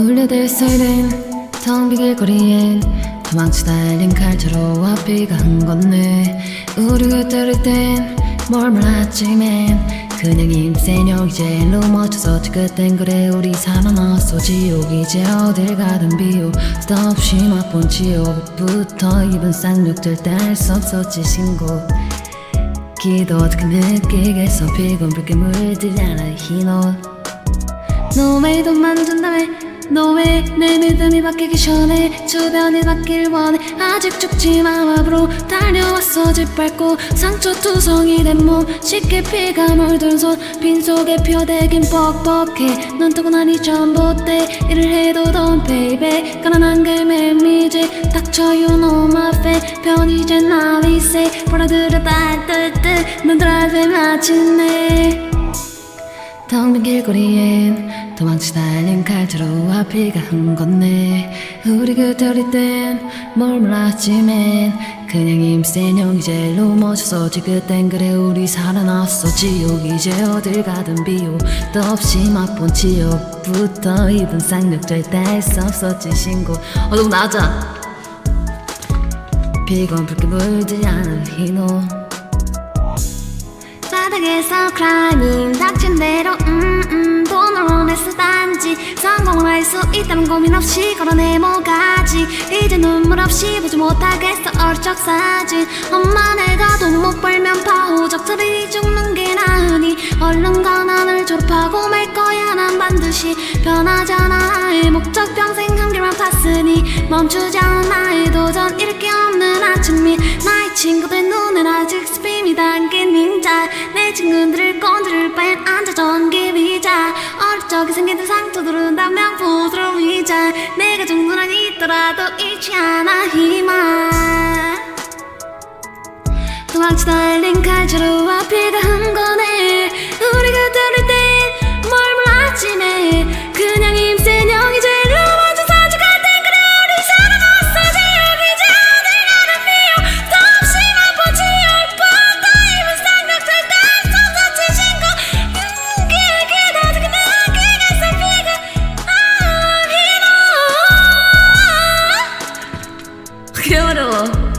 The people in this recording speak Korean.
울려댈 사이렌 텅 비길 거리엔 도망치 달린 칼자루 앞이가 흥건네 우리가 따를 땐뭘 몰랐지만 그냥 임세녀 이제 일로 멈춰서 그땐 그래 우리 살아났어 지옥 이제 어딜 가든 비옥 끝없이 맛본 지옥부터 입은 쌍욕들 딸 수 없었지 신고 기도 어떻게 느끼겠어 피곤 붉게 물들잖아 흰옷 너왜 돈만 준다며 너왜 내 믿음이 바뀌기 전에 주변이 바뀔 원해. 아직 죽지 마 앞으로 달려왔어 짓밟고. 상처투성이 된 몸 쉽게 피가 물든 손. 빈속에 펴대긴 뻑뻑해. 넌 뜨고 나니 전봇대 일을 해도 돈 베이베 가난한 게 맴이지. 닥쳐 you know my face 편이제 나위 세 보라들어 딸뜰뜰 넌 드라이브 마침내 텅 빈 길거리엔 도망치 달린 칼자루 앞이가 흥건네. 우리 그때 어릴 땐뭘 몰랐지만 그냥 임센형 이 제 일로 멈춰서지. 그땐 그래 우리 살아났어 지옥 이제 어딜 가든 비옥 도 없이 맛본 지옥부터 입은 쌍욕 절대 할 수 없었지. 신고 어두고 나자. 비건 붉게 물지 않은 흰옷. 바닥에서 클라이밍 있다는 고민 없이 걸어내 뭐가지. 이제 눈물 없이 보지 못하겠어. 적 사진. 엄마 내가 돈 못 벌면 바호적들이 죽는 게 나으니 얼른 가난을 졸업하고 말 거야. 난 반드시 변하잖아. 나의 목적 평생 한 길만 팠으니 멈추지 않은 나의 도전 잃을 게 없는 아침이 나의 친구들 눈엔 아직 스피이 담긴 닌자. 내 친구들을 건드릴 바엔 앉아 전기 위자. 어릴 적에 생긴 듯 상처들은 다 명포들을 위자. 내가 정도는 있더라도 잃지 않아 희망 도망치 달린 칼자루와 흥건해 Skill.